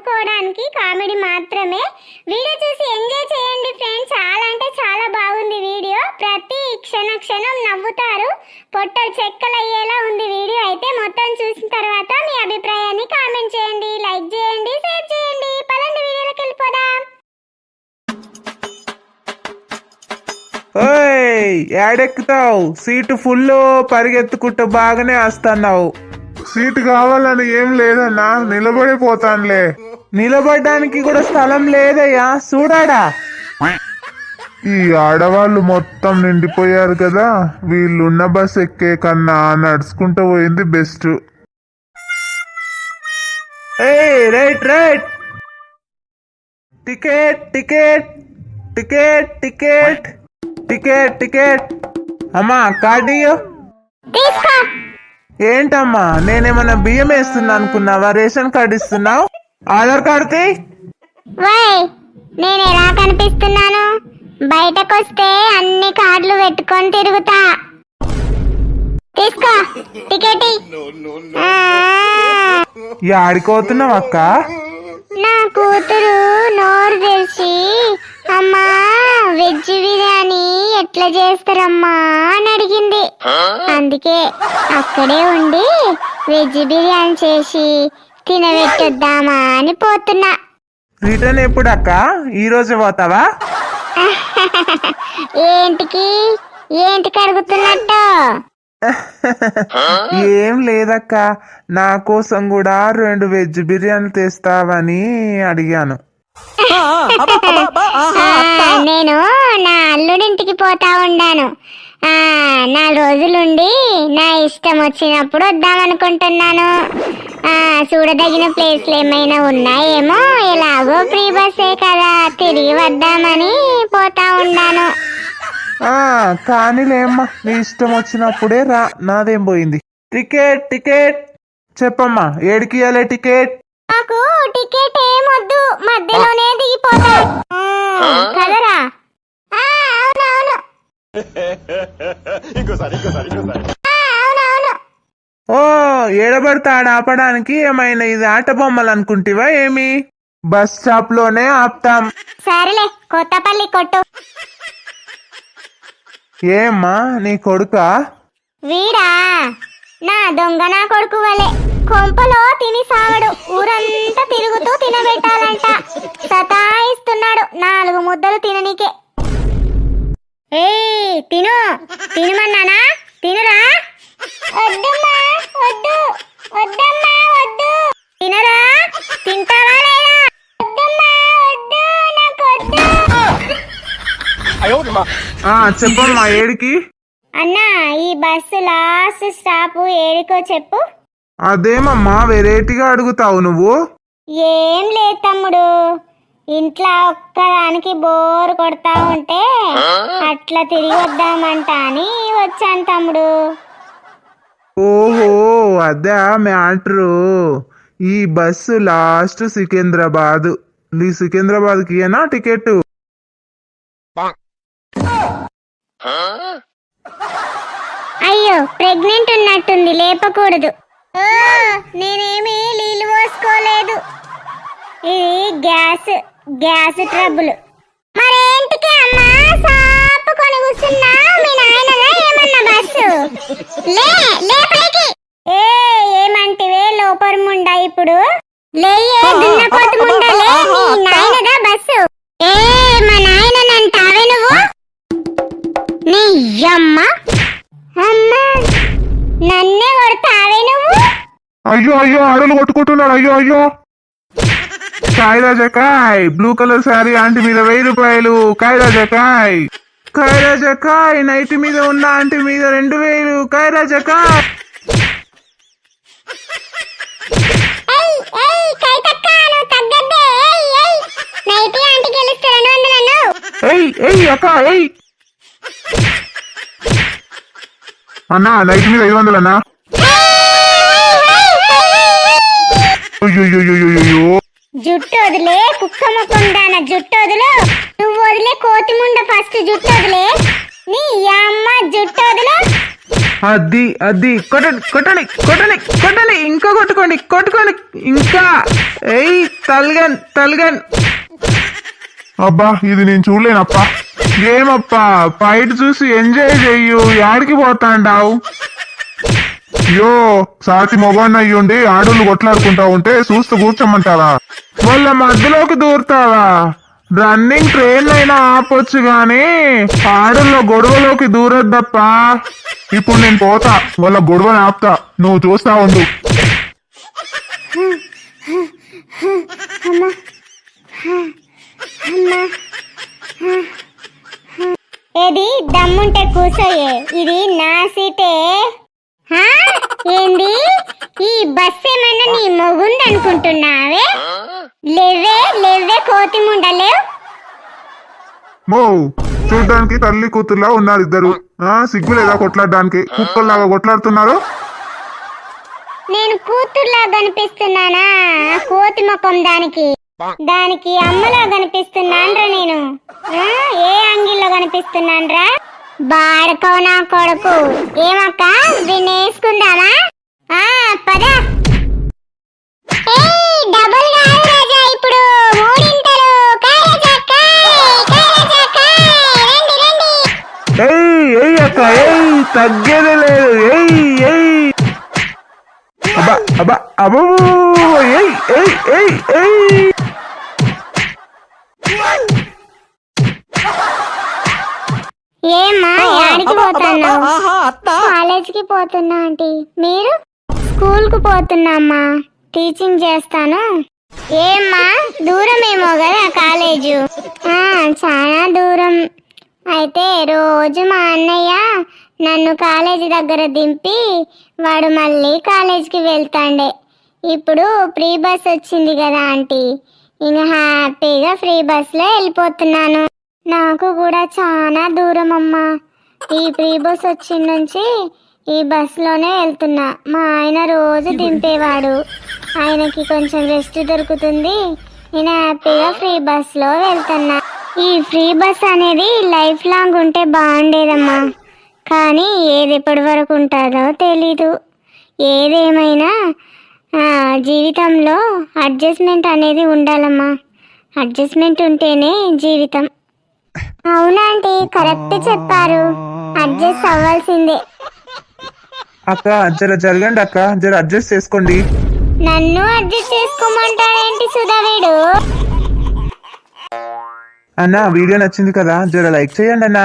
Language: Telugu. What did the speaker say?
నవ్వుకోవడానికి కామెడీ మాత్రమే. వీడియో చూసి ఎంజాయ్ చేయండి ఫ్రెండ్స్. చాలా అంటే చాలా బాగుంది వీడియో. ప్రతి క్షణ క్షణం నవ్వుతారు. పొట్టలు చెక్కలు అయ్యేలా ఉంది వీడియో. అయితే మొత్తం చూసిన తర్వాత మీ అభిప్రాయాన్ని కామెంట్ చేయండి లైక్ చేయండి షేర్ చేయండి. పదండి వీడియోలోకి వెళ్ళిపోదాం. ఓయ్ ఏడెక్కుతావు సీటు ఫుల్ పరిగెత్తుకుంటూ బాగానే వస్తున్నావు సీటు కావాలని ఏం లేదన్నా నిలబడిపోతానులే నిలబడడానికి కూడా స్థలం లేదయ్యా చూడాడా? ఈ ఆడవాళ్ళు మొత్తం నిండిపోయారు కదా వీళ్ళున్న బస్ ఎక్కే కన్నా నడుచుకుంటూ పోయింది best. Right right. Ticket ticket ticket ticket ticket ticket. అమ్మా కార్డు ఇయ్యు. తీసుకో. ఏంటమ్మా? నేనేమన్నా బియ్యం వేస్తున్నా అనుకున్నావా? రేషన్ కార్డు ఇస్తున్నావు? ఆధార్ కార్డుకి వై నేను ఎలా కనిపిస్తున్నాను? బయటకు వస్తే అన్ని కార్డులు పెట్టుకొని తిరుగుతా. తీసుకో టికెట్. ఆ, ఆడిపోతున్నావు అక్క? నా కూతురు నోరు తెరిచి అమ్మా వెజ్ బిర్యానీ ఎట్లా చేస్తారమ్మా అని అడిగింది. అందుకే అక్కడే ఉండి వెజ్ బిర్యానీ చేసి తినబెట్టొద్దామా అని పోతున్నా. రిటర్న్ ఎప్పుడు అక్క? ఈ రోజు పోతావా? ఏంటికి? ఏంటికి అడుగుతున్నట్టు? ఏం లేదక్క. నా కోసం కూడా రెండు వెజ్ బిర్యానీ తెస్తావని అడిగాను. నేను నా అల్లుడింటికి పోతా ఉండాను. ఆ నాలుగు రోజులుండి నా ఇష్టం వచ్చినప్పుడు వద్దామనుకుంటున్నాను. ఆ చూడదగిన ప్లేస్లు ఏమైనా ఉన్నాయేమో? ఎలాగో ఫ్రీ బస్సే కదా తిరిగి వద్దామని పోతా ఉన్నాను ఆ కానీలేమ్మా నీ ఇష్టం వచ్చినప్పుడే రా నాదేం పోయింది. Ticket ticket. చెప్పమ్మా ఏడికి టికెట్? నాకు టికెట్ ఏమొద్దు. మధ్యలోనే దిగిపోతా. ఆ, కదరా. ఆ, అవునవును ఆ, అవునవును ఓ ఏడబడితే ఆడ ఆపడానికి ఏమైనా ఇది ఆట బొమ్మలు అనుకుంటివా ఏమి? బస్ స్టాప్లోనే ఆపుతాం. సరేలే కొత్తపల్లి కొట్టు. ఏమ్మా నీ కొడుకా? వీడా? నా దొంగ నా కొడుకు వలె. కొంపలో తిని సావడు ఊరంతా తిరుగుతూ తినబెట్టాలంట. సతాయిస్తున్నాడు నాలుగు ముద్దలు తిననీకే. ఏయ్ తిను. తినమన్నానా? తినురా. వద్దమ్మా వద్దు. వద్దమ్మా వద్దు. తినరా? తింటావా లేదా? వద్దమ్మా వద్దు. నాకు వద్దు. ఆ చెప్పమ్మా ఏడికి? అన్నా ఈ బస్సు లాస్ట్ స్టాప్ ఏడికో చెప్పు. అదేమమ్మా వెరైటీగా అడుగుతావు నువ్వు? ఏం లేదు తమ్ముడు. ఇంట్లో ఒక్కదానికి బోర్ కొడతా ఉంటే అట్లా తిరిగి వద్దామంట అని వచ్చాను తమ్ముడు. ఓహో అదే మ్యాటరు. ఈ బస్సు లాస్ట్ సికింద్రాబాద్. నీ సికింద్రాబాద్కి ఏనా టికెట్ అయ్యో ప్రెగ్నెంట్ ఉన్నట్టుంది లేపకూడదు. నేనేమి నీళ్ళు పోసుకోలేదు. ఇది గ్యాస్ గ్యాస్ ట్రబుల్. మరేంటికి అమ్మా సాపుకొని కూర్చున్నా? మీ నాయన ఏమన్నా బస్సు? లే లే పైకి. ఏ ఏమంటివే లోపర్ ముండా ఇప్పుడు? లేయే దున్నపోతు ముండా లే మీ నాయనదా బస్సు? ఏ మా నాయన నాయనంటావే నువ్వు? నీ అమ్మ అమ్మా నన్నే కొడతావే నువ్వు? అయ్యో అయ్యో ఆడలు కొట్టుకుంటున్నాడు. అయ్యో అయ్యో. కాయ్ రాజకాయ్ బ్లూ కలర్ శారీ ఆంటీ మీద వెయ్యి రూపాయలు. కాయ్ రాజకాయ్ కైరాజకాయ్ నైట్ మీద ఉన్న ఆంటీ మీద రెండు వేలు. కైరాజకాయ్ ఏయ్ ఏయ్ కైతక్క నువ్వు తగ్గద్దే. ఏయ్ ఏయ్ నైటీ ఆంటీ గెలిస్తే రెండు వందలు అన్నావు ఎయ్ ఎయ్ అక్క ఎయ్ అన్నా నైట్ మీద ఐదు వందలు అన్నా అయ్యో జుట్టు వదిలే కుక్క దాన జుట్టు వదిలు. నువ్వు వదిలే కోతి ముండ ఫస్ట్ జుట్టు వదిలే. నీ అమ్మ జుట్టు వదిలు. అది అది కొట్టండి కొట్టండి కొట్టండి కొట్టండి ఇంకా కొట్టుకోండి కొట్టుకోండి ఇంకా. ఏయ్ తల్గన్ తల్గన్. అబ్బా ఇది నేను చూడలేనప్పా. ఏమప్పా ఫైట్ చూసి ఎంజాయ్ చెయ్యు యాడికి పోతాండావు? అయ్యో సాటి మొగాన్ని అయ్యుండి ఆడోళ్ళు కొట్లాడుకుంటా ఉంటే చూస్తూ కూర్చోమంటారా వాళ్ళ మధ్యలోకి దూరుతావా? రన్నింగ్ ట్రైన్ అయినా ఆపొచ్చు గాని ఆడుల్లో గొడవలోకి దూరద్దప్ప. ఇప్పుడు నేను పోతా వాళ్ళ గొడవని ఆపుతా. నువ్వు చూస్తా ఉండు. ఏది దమ్ముంటే కూర్చోయే ఇది నా సీటే. ఏంది? ఈ బస్ ఏమన్నా నీ మొగుంది అనుకుంటున్నావే? లేవే లేవే కోతి ముండలేవు మో చూడ్డానికి తల్లి కూతుర్లా ఉన్నారు ఇద్దరు. ఆ సిగ్గు లేదా కొట్లాడడానికి? కుక్కల్లాగా కొట్లాడుతున్నారు? నేను కూతుర్లా కనిపిస్తున్నానా కోతి ముఖం దానికి. దానికి అమ్మలా కనిపిస్తున్నాన్రా నేను. ఆ, ఏ అంగిల్లో కనిపిస్తున్నాన్రా? బాడకో నా కొడుకు. ఏమక్క? వినేసుకుందామా ఆ పద. ఏయ్, డబుల్ కాదు రాజా ఇప్పుడు. మూడింతలు. ఏయ్ ఏయ్ అక్క ఏయ్ లేదు. ఏయ్ ఏయ్. అబ్బా అబ్బా అబ్బో ఏయ్ ఏయ్ ఏయ్ ఏయ్. ఏమ్మా యాడికి పోతున్నావు కాలేజీకి పోతున్నా ఆంటీ. మీరు? స్కూల్కు పోతున్నామ్మా టీచింగ్ చేస్తాను. ఏమ్మా దూరం ఏమో కదా కాలేజు. చాలా దూరం. అయితే రోజు మా అన్నయ్య నన్ను కాలేజీ దగ్గర దింపి వాడు మళ్ళీ కాలేజీకి వెళ్తాండే. ఇప్పుడు ఫ్రీ బస్ వచ్చింది కదా ఆంటీ. ఇంకా హ్యాపీగా ఫ్రీ బస్లో వెళ్ళిపోతున్నాను. నాకు కూడా చాలా దూరం అమ్మా ఈ ఫ్రీ బస్ వచ్చిన నుంచి ఈ బస్సులోనే వెళ్తున్నా. మా ఆయన రోజు దింపేవాడు. ఆయనకి కొంచెం రెస్ట్ దొరుకుతుంది. నేను హ్యాపీగా ఫ్రీ బస్లో వెళ్తున్నా. ఈ ఫ్రీ బస్ అనేది లైఫ్ లాంగ్ ఉంటే బాగుండేదమ్మా. కానీ ఏది ఎప్పటి వరకు ఉంటుందో తెలీదు. ఏదేమైనా జీవితంలో అడ్జస్ట్మెంట్ అనేది ఉండాలమ్మా. అడ్జస్ట్మెంట్ ఉంటేనే జీవితం. అవునంటీ కరెక్ట్ చెప్పారు. అడ్జస్ట్ అవ్వాల్సిందే. అక్క జర జరగండి అక్క జర అడ్జస్ట్ చేసుకోండి. నన్ను అడ్జస్ట్ చేసుకోమంటాడేంటి సుధవీడు అన్న వీడియో నచ్చింది కదా జర లైక్ చేయండి అన్నా.